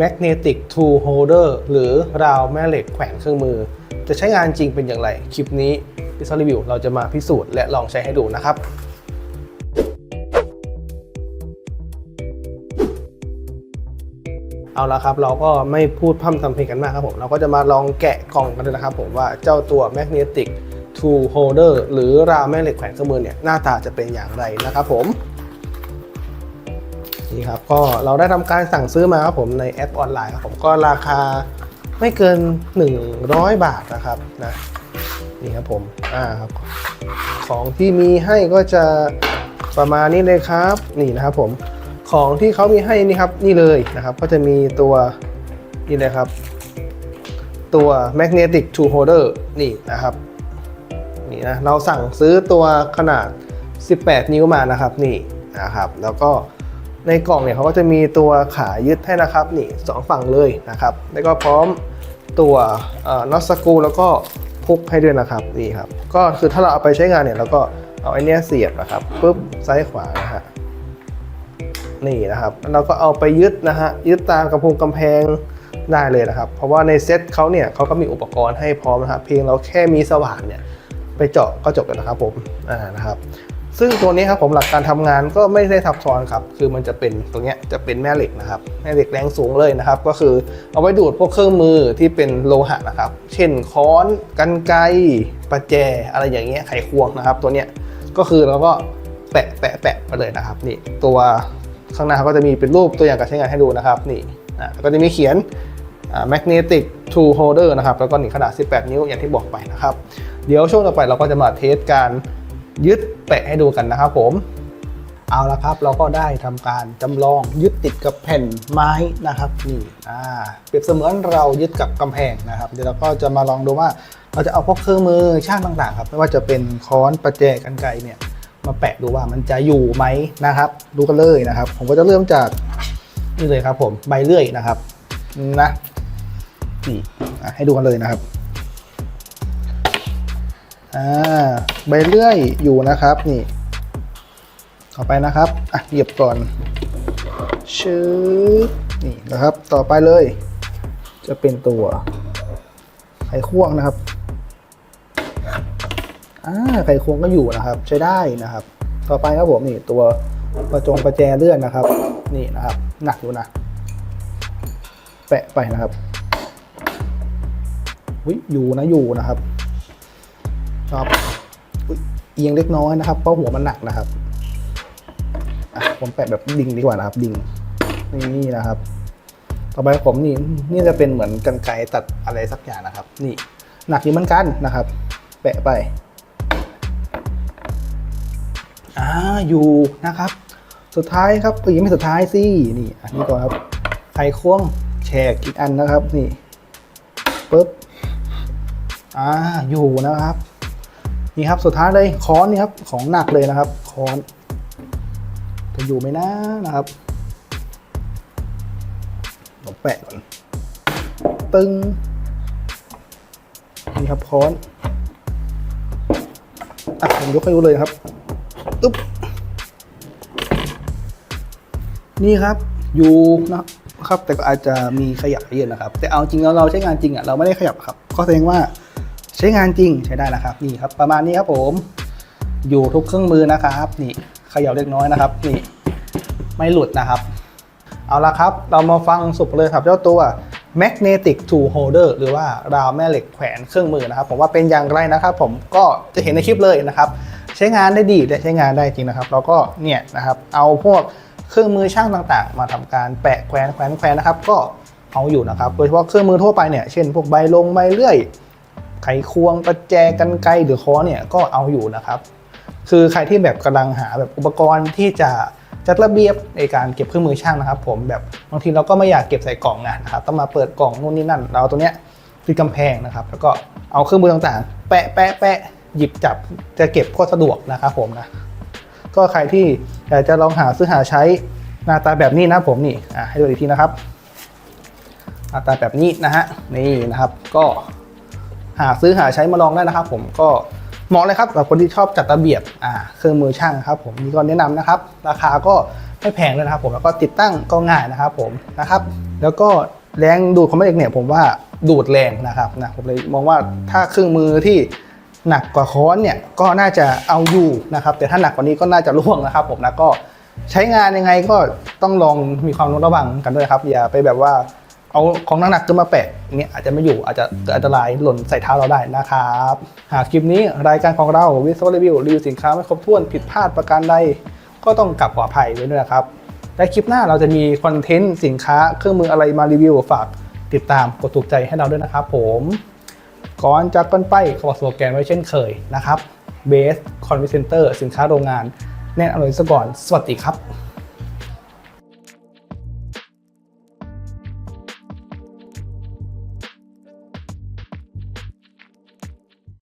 magnetic tool holder หรือราวแม่เหล็กแขวนเครื่องมือ จะใช้งานจริงเป็นอย่างไร คลิปนี้พิซซ่ารีวิวเราจะมาพิสูจน์และลองใช้ให้ดูนะครับเอาละครับ เราก็ไม่พูดพร่ำทำเพลงกันมากครับผม เราก็จะมาลองแกะกล่องกันเลยนะครับผมว่าเจ้าตัว magnetic tool holder หรือราวแม่เหล็กแขวนเครื่องมือเนี่ย หน้าตาจะเป็นอย่างไรนะครับผม ครับ ก็เราได้ทำการสั่งซื้อมาครับผมในแอปออนไลน์ครับผมก็ราคาไม่เกิน 100 บาทนะครับนะนี่ครับผมอ่าครับของที่มีให้ก็จะประมาณนี้เลยครับนี่นะครับผมของที่เขามีให้นี่ครับนี่เลยนะครับ ก็จะมีตัวนี่เลยครับ ตัว magnetic tool holder นี่นะครับนี่นะเราสั่งซื้อตัวขนาด 18 นิ้วมานะครับนี่นะครับ แล้วก็ ในกล่องเนี่ยเขาก็จะมีตัวขายึดให้นะครับนี่สองฝั่งเลยนะครับ แล้วก็พร้อมตัวน็อตสกูแล้วก็พุกให้ด้วยนะครับนี่ครับ ก็คือถ้าเราเอาไปใช้งานเนี่ยเราก็เอาไอเนี้ยเสียบนะครับปุ๊บซ้ายขวานะฮะนี่นะครับแล้วเราก็เอาไปยึดนะฮะยึดตามกำพงกำแพงได้เลยนะครับ เพราะว่าในเซ็ตเขาเนี่ยเขาก็มีอุปกรณ์ให้พร้อมนะครับเพียงเราแค่มีสว่านเนี่ยไปเจาะก็จบแล้วนะครับผมอ่านะครับ ซึ่งตัวนี้ครับผมหลักการทำงานก็ไม่ได้ซับซ้อนครับคือมันจะเป็นตรงเนี้ยจะเป็นแม่เหล็กนะครับแม่เหล็กแรงสูงเลยนะครับ ก็คือเอาไว้ดูดพวกเครื่องมือที่เป็นโลหะนะครับ เช่นค้อนกันไกประแจอะไรอย่างเงี้ยไขควงนะครับ ตัวเนี้ยก็คือเราก็แปะแปะแปะไปเลยนะครับนี่ตัวข้างหน้าก็จะมีเป็นรูปตัวอย่างการใช้งานให้ดูนะครับนี่อะก็จะมีเขียน magnetic tool holder นะครับแล้วก็หนี่ขนาด 18 นิ้วอย่างที่บอกไปนะครับ เดี๋ยวช่วงต่อไปเราก็จะมาเทสการ ยึดแปะให้ดูกันนะครับผมเอาละครับเราก็ได้ทำการจำลองยึดติดกับแผ่นไม้นะครับนี่อ่าเปรียบเสมือนเรายึดกับกำแพงนะครับ เดี๋ยวเราก็จะมาลองดูว่าเราจะเอาพวกเครื่องมือช่างต่างๆครับไม่ว่าจะเป็นค้อนประแจกันไกเนี่ยมาแปะดูว่ามันจะอยู่ไหมนะครับ ดูกันเลยนะครับ ผมก็จะเริ่มจากนี่เลยครับผมใบเลื่อยนะครับนะนี่ให้ดูกันเลยนะครับ อ่าใบเลื่อยอยู่นะครับนี่ต่อไปนะครับอะเหยียบก่อนชืบนี่นะครับต่อไปเลย จะเป็นตัวไขควงนะครับอ่าไขควงก็อยู่นะครับ ใช้ได้นะครับ ต่อไปครับผมนี่ตัวประจงประแจเลื่อนนะครับ นี่นะครับ หนักอยู่นะแปะไปนะครับวิอยู่นะอยู่นะครับ ครับเอียงเล็กน้อยนะครับเพราะหัวมันหนักนะครับผมแปะแบบดิ่งดีกว่านะครับ ดิ่งนี่นะครับ ต่อไปผมนี่นี่จะเป็นเหมือนกันไกรตัดอะไรสักอย่างนะครับ นี่หนักอยู่เหมือนกันนะครับ แปะไปอ่าอยู่นะครับ สุดท้ายครับเอ้ยยังไม่สุดท้ายสินี่ อันนี้ก่อนครับไขควงแฉกอีกอันนะครับ นี่ปึ๊บอ่าอยู่นะครับ นี่ครับสุดท้ายเลยค้อนนี่ครับของหนักเลยนะครับค้อนจะอยู่ไหมนะนะครับผมแปะก่อนตึงนี่ครับค้อนอะผมยกให้ดูเลยนะครับอึ๊บนี่ครับอยู่นะครับแต่ก็อาจจะมีขยับเยอะนะครับ แต่เอาจริงแล้วเราใช้งานจริงอะเราไม่ได้ขยับครับ ก็แสดงว่า ใช้งานจริงใช้ได้นะครับนี่ครับ ประมาณนี้ครับผม อยู่ทุกเครื่องมือนะครับนี่เขย่าเล็กน้อยนะครับ นี่ไม่หลุดนะครับ เอาละครับ เรามาฟังสุดเลยครับเจ้าตัว magnetic tool holder หรือว่าราวแม่เหล็กแขวนเครื่องมือนะครับ ผมว่าเป็นอย่างไรนะครับผมก็จะเห็นในคลิปเลยนะครับ ใช้งานได้ดีและใช้งานได้จริงนะครับเราก็เนี่ยนะครับ เอาพวกเครื่องมือช่างต่างๆ มาทำการแปะแขวนแขวนแขวนนะครับ ก็เอาอยู่นะครับ โดยเฉพาะเครื่องมือทั่วไปเนี่ยเช่นพวกใบลงใบเลื่อย ไขควงประแจกันไกรหรือค้อนเนี่ยก็เอาอยู่นะครับ คือใครที่แบบกำลังหาแบบอุปกรณ์ที่จะจัดระเบียบในการเก็บเครื่องมือช่างนะครับ ผมแบบบางทีเราก็ไม่อยากเก็บใส่กล่องนะนะครับต้องมาเปิดกล่องนู่นนี่นั่น เราตัวเนี้ยติดกำแพงนะครับ แล้วก็เอาเครื่องมือต่างๆ แปะแปะแปะหยิบจับจะเก็บโคตรสะดวกนะครับผมนะก็ใครที่อยากจะลองหาซื้อหาใช้หน้าตาแบบนี้นะผมนี่อะให้ดูอีกทีนะครับหน้าตาแบบนี้นะฮะนี่นะครับก็ หาซื้อหาใช้มาลองได้นะครับ ผมก็เหมาะเลยครับกับคนที่ชอบจัดระเบียบอ่าเครื่องมือช่างครับ ผมนี่ก็แนะนำนะครับ ราคาก็ไม่แพงเลยนะครับ ผมแล้วก็ติดตั้งก็ง่ายนะครับ ผมนะครับ แล้วก็แรงดูดของแม่เหล็กเนี่ยผมว่าดูดแรงนะครับนะผมเลยมองว่าถ้าเครื่องมือที่หนักกว่าค้อนเนี่ยก็น่าจะเอาอยู่นะครับแต่ถ้าหนักกว่านี้ก็น่าจะร่วงนะครับ ผมนะก็ใช้งานยังไงก็ต้องลองมีความระวังกันด้วยครับอย่าไปแบบว่า เอาของหนักๆขึ้นมาแปะอย่างเงี้ยอาจจะไม่อยู่อาจจะเกิดอันตรายหล่นใส่เท้าเราได้นะครับ หากคลิปนี้รายการของเราวิศวรีวิวรีวิวสินค้าไม่ครบถ้วนผิดพลาดประการใดก็ต้องกลับขออภัยไว้ด้วยนะครับและคลิปหน้าเราจะมีคอนเทนต์สินค้าเครื่องมืออะไรมารีวิวฝากติดตามกดถูกใจให้เราด้วยนะครับผมก่อนจากกันไปขอสโลแกนไว้เช่นเคยนะครับ Base Convent Center สินค้าโรงงานแน่นอร่อยซะก่อน สวัสดีครับ